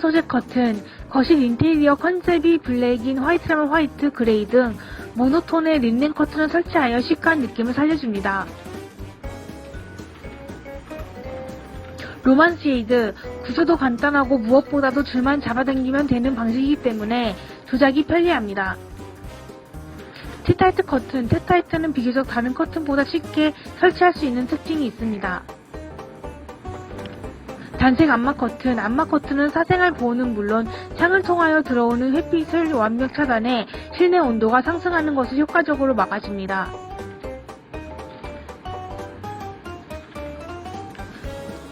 소재 커튼, 거실 인테리어 컨셉이 블랙인 화이트라면 화이트, 그레이 등 모노톤의 린넨 커튼을 설치하여 시크한 느낌을 살려줍니다. 로만 쉐이드, 구조도 간단하고 무엇보다도 줄만 잡아당기면 되는 방식이기 때문에 조작이 편리합니다. 티타이트 커튼, 티타이트는 비교적 다른 커튼보다 쉽게 설치할 수 있는 특징이 있습니다. 단색 암막 커튼, 암막 커튼은 사생활 보호는 물론 창을 통하여 들어오는 햇빛을 완벽 차단해 실내 온도가 상승하는 것을 효과적으로 막아줍니다.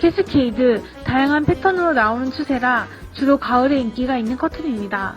캐스케이드, 다양한 패턴으로 나오는 추세라 주로 가을에 인기가 있는 커튼입니다.